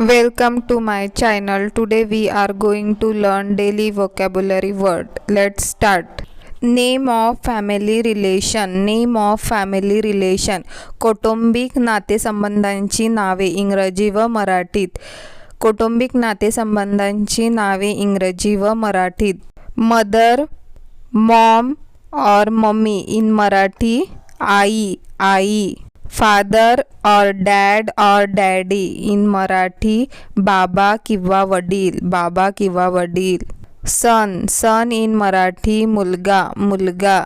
Welcome to my channel today we are going to learn daily vocabulary word let start name of family relation name of family relation कौटुंबिक नातेसंबंधांची नावे इंग्रजी व मराठीत. कौटुंबिक नातेसंबंधांची नावे इंग्रजी व मराठीत. मदर मॉम और मम्मी इन मराठी आई आई. फादर और डॅड और डॅडी, इन मराठी बाबा किंवा वडील, बाबा किंवा वडील। सन सन इन मराठी मुलगा मुलगा।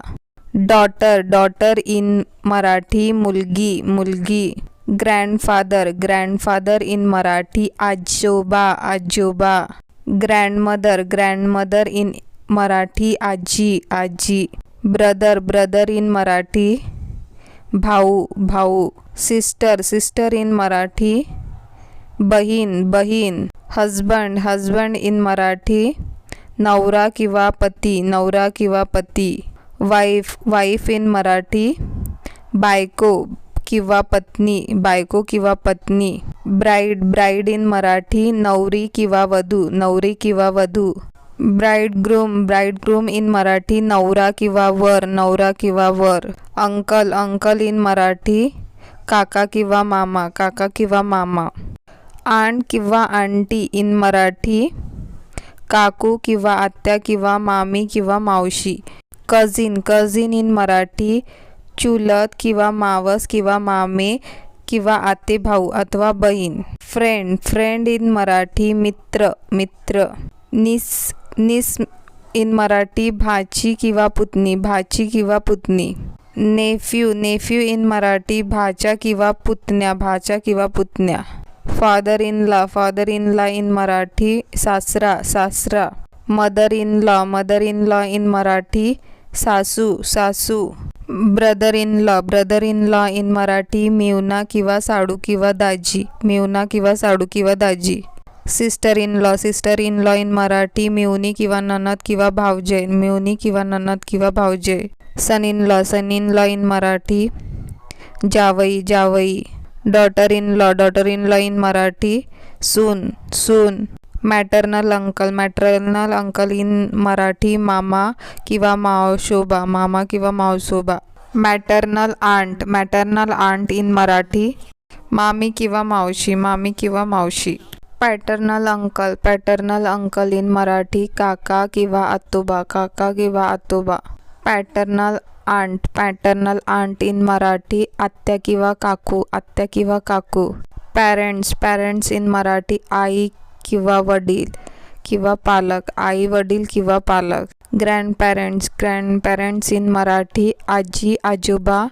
डॉटर डॉटर इन मराठी मुलगी मुलगी। ग्रँडफादर ग्रँडफादर इन मराठी आजोबा आजोबा। ग्रँडमदर ग्रँडमदर इन मराठी आजी आजी। ब्रदर ब्रदर इन मराठी भाऊ भाऊ सिस्टर सिस्टर इन मराठी, बहीण बहीण हजबंड हजबंड इन मराठी, नवरा किंवा पती, नवरा किंवा पती वाईफ वाईफ इन मराठी, बायको किंवा पत्नी, बायको किंवा पत्नी ब्राईड ब्राईड इन मराठी, नवरी किंवा वधू, नवरी किंवा वधू. Bridegroom groom groom in Marathi नवरा किंवा वर नवरा किंवा वर. अंकल अंकल इन मराठी काका किंवा मामा काका किंवा मामा. आण किंवा आंटी इन मराठी काकू किंवा आत्या किंवा मामी किंवा मावशी. कझिन कझिन इन मराठी चुलत किंवा मावस किंवा मामे किंवा आते भाऊ अथवा बहीण. फ्रेंड फ्रेंड इन मराठी मित्र मित्र. निस निस इन मराठी भाची किंवा पुतणी भाची किंवा पुतणी नेफ्यू नेफ्यू इन मराठी भाच्या किंवा पुतण्या भाच्या किंवा पुतण्या father in law, father in law in Marathi सासरा सासरा, mother in law, mother in law in Marathi सासू सासू, brother in law, brother in law in Marathi मेवना किंवा साडू किंवा दाजी मेवना किंवा साडू किंवा दाजी. Sister in law sister in law in Marathi मेवणी किंवा ननद किंवा भावजे मेवणी किंवा ननद किंवा भावजे son in law son in law in Marathi जावई जावई daughter in law daughter in law in Marathi soon soon maternal uncle maternal uncle in Marathi मामा किंवा मावशोबा मामा किंवा मावसोबा maternal aunt maternal aunt in Marathi मामी किंवा मावशी मामी किंवा मावशी paternal uncle paternal uncle in Marathi काका किंवा आतोबा काका किंवा आतोबा. Paternal aunt paternal aunt in Marathi आत्या किंवा काकू आत्या किंवा काकू. पॅरेंट्स पॅरेंट्स इन मराठी आई किंवा वडील किंवा पालक आई वडील किंवा पालक. ग्रँडपॅरेंट्स ग्रँडपॅरेंट्स इन मराठी आजी आजोबा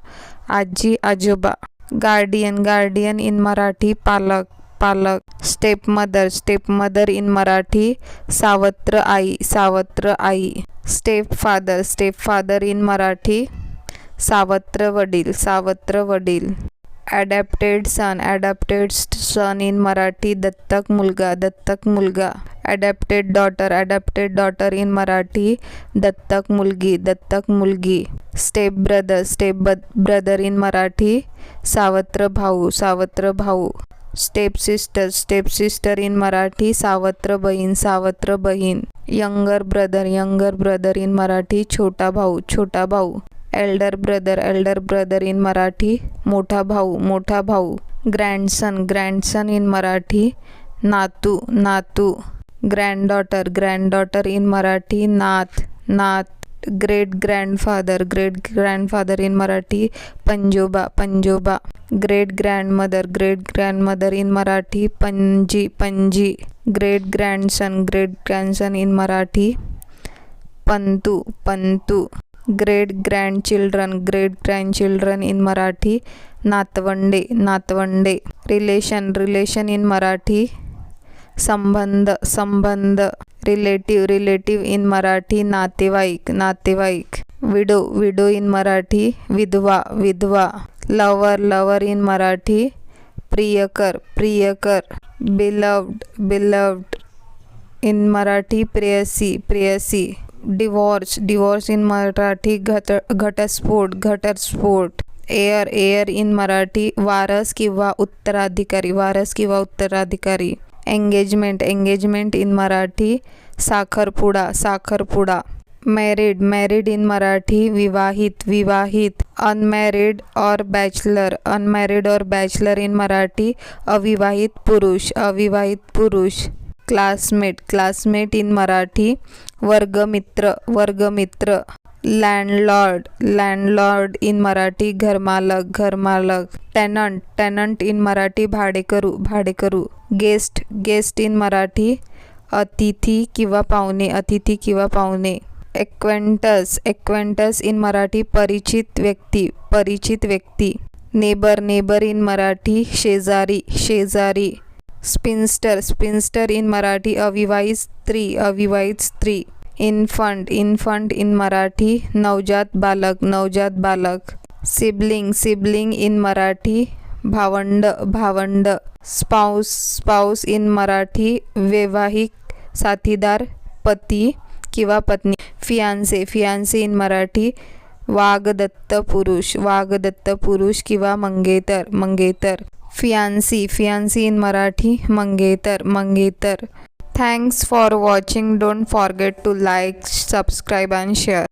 आजी आजोबा. गार्डियन गार्डियन इन मराठी पालक. पालक step mother step mother in Marathi सावत्र आई सावत्र आई step father step father in Marathi सावत्र वडील सावत्र वडील adopted son adopted son in Marathi दत्तक मुलगा दत्तक मुलगा adapted daughter adapted daughter in Marathi दत्तक मुलगी दत्तक मुलगी step brother step brother in Marathi सावत्र भाऊ सावत्र भाऊ step sister step sister in Marathi सावत्र बहीण सावत्र बहीण younger brother younger brother in Marathi छोटा भाऊ छोटा भाऊ elder brother elder brother in Marathi मोठा भाऊ मोठा भाऊ ग्रँडसन ग्रँडसन इन मराठी नातू नातू ग्रँडडॉटर ग्रँडडॉटर इन मराठी नात नात great grandfather great grandfather in Marathi पंजोबा पंजोबा great grandmother great grandmother in Marathi पंजी पंजी great grandson great grandson in Marathi Pantu Pantu great grand children great grand children in Marathi नातवंडे नातवंडे रिलेशन रिलेशन इन मराठी संबंध संबंध रिलेटिव रिलेटिव इन मराठी नातेवाईक नातेवाईक window window इन मराठी विधवा विधवा lover lover in Marathi प्रियकर प्रियकर बिलव्ड बिलव्ड इन मराठी प्रेयसी प्रेयसी डिवॉर्स डिवॉर्स इन मराठी घट घटस्फोट घटस्फोट एअर एअर इन मराठी वारस किंवा उत्तराधिकारी वारस किंवा उत्तराधिकारी एंगेजमेंट एंगेजमेंट इन मराठी साखरपुडा साखरपुडा मैरिड मैरिड इन मराठी विवाहित विवाहित अनमॅरिड और बैचलर अनमॅरिड और बैचलर इन मराठी अविवाहित पुरुष अविवाहित पुरुष क्लासमेट क्लासमेट इन मराठी वर्गमित्र वर्गमित्र लँडलॉर्ड लँडलॉर्ड इन मराठी घरमालक घरमालक टेनंट टेनंट इन मराठी भाडेकरू भाडेकरू गेस्ट गेस्ट इन मराठी अतिथी किंवा पाहुणे अतिथी किंवा पाहुणे एक्वेंटस एक्वेंटस इन मराठी परिचित व्यक्ती परिचित व्यक्ती नेबर नेबर इन मराठी शेजारी शेजारी स्पिन्स्टर स्पिन्स्टर इन मराठी अविवाहित स्त्री अविवाहित स्त्री. इन्फंट इन्फंट इन मराठी, नवजात बालक नवजात बालक. सिबलिंग सिबलिंग इन मराठी, भावंड भावंड. स्पाऊस स्पाऊस इन मराठी, वैवाहिक साथीदार, पती किंवा पत्नी. फियांसे फियांसे इन मराठी, वागदत्त पुरुष वागदत्त पुरुष किंवा मंगेतर मंगेतर. फियांसी फियांसी इन मराठी, मंगेतर मंगेतर. Thanks for watching. Don't forget to like, subscribe and share.